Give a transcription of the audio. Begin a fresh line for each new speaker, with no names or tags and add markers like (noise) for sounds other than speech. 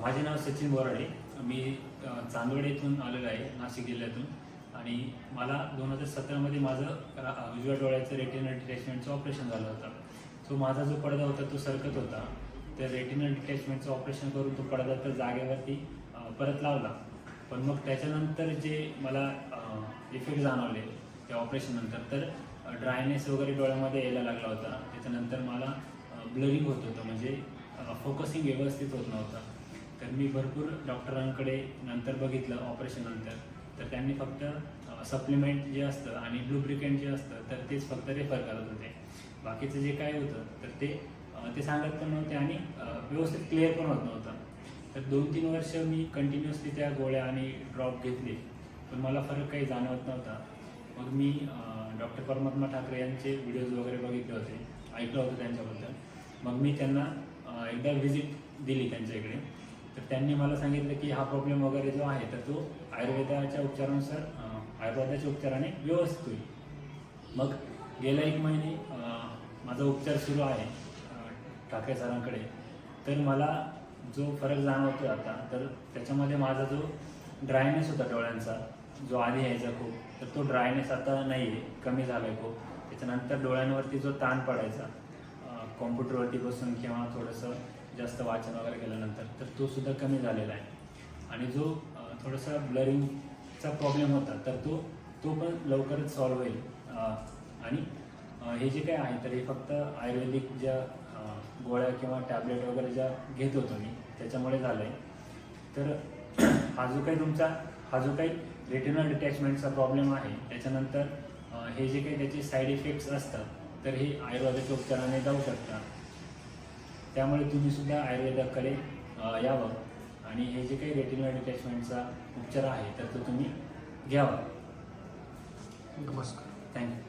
माझे नाव सचिन बोराडे. मी चांदवड येथून आलेलो आहे नाशिक जिल्ह्यातून. आणि मला दोन हजार सतरामध्ये माझं उजव्या डोळ्याचं रेटिनल डिटॅचमेंटचं ऑपरेशन झालं होतं. सो माझा जो पडदा होता तो सरकत होता. त्या रेटिनल डिटॅचमेंटचं ऑपरेशन करून तो पडदा तर जागेवरती परत लावला. पण मग त्याच्यानंतर जे मला इफेक्ट जाणवले त्या ऑपरेशननंतर तर ड्रायनेस वगैरे डोळ्यामध्ये यायला लागला होता. त्याच्यानंतर मला ब्लरिंग होत होतं. म्हणजे फोकसिंग व्यवस्थित होत नव्हतं. तर मी भरपूर डॉक्टरांकडे नंतर बघितलं ऑपरेशननंतर तर त्यांनी फक्त सप्लिमेंट जे असतं आणि ब्लूब्रिकेंट जे असतं तर तेच फक्त रेफर करत होते. बाकीचं जे काय होतं तर ते ते सांगत पण नव्हते आणि व्यवस्थित क्लिअर पण होत नव्हतं. तर दोन तीन वर्ष मी कंटिन्युअसली त्या गोळ्या आणि ड्रॉप घेतले. पण मला फरक काही जाणवत नव्हता. मग मी डॉक्टर परमात्मा ठाकरे यांचे व्हिडिओज वगैरे बघितले होते. ऐकलं होतं त्यांच्याबद्दल. मग मी त्यांना एकदा व्हिजिट दिली त्यांच्या इकडे. तर त्यांनी मला सांगितलं की हा प्रॉब्लेम वगैरे जो आहे तर तो आयुर्वेदाच्या उपचारानुसार आयुर्वेदाच्या उपचाराने व्यवस्थित होईल. मग गेल्या एक महिने माझा उपचार सुरू आहे ठाकरे सरांकडे. तर मला जो फरक जाणवतो आता तर त्याच्यामध्ये माझा जो ड्रायनेस होता डोळ्यांचा जो आधी यायचा खूप तर तो ड्रायनेस आता नाही आहे कमी झाला आहे खूप. त्याच्यानंतर डोळ्यांवरती जो ताण पडायचा कॉम्प्युटरवरती बसून किंवा थोडंसं जास्त वाचन वगैरे केल्यानंतर तर तो सुद्धा कमी झालेला आहे. आणि जो थोडासा ब्लरिंगचा प्रॉब्लेम होता तर तो तो पण लवकरच सॉल्व्ह होईल. आणि हे जे काय आहे तर हे फक्त आयुर्वेदिक ज्या गोळ्या किंवा टॅबलेट वगैरे ज्या घेत होतो मी त्याच्यामुळे झालं आहे तर (clears throat) हा जो काही तुमचा हा जो काही रेटिनल डिटॅचमेंटचा प्रॉब्लेम आहे त्याच्यानंतर हे जे काही त्याचे साईड इफेक्ट्स असतात तर हे आयुर्वेदिक उपचाराने जाऊ शकतात. त्यामुळे तुम्ही सुद्धा आयुर्वेदाकडे यावं. आणि हे जे काही रेटिनल डिटॅचमेंटचा उपचार आहे तर तो तुम्ही घ्यावा.
नमस्कार.
थँक्यू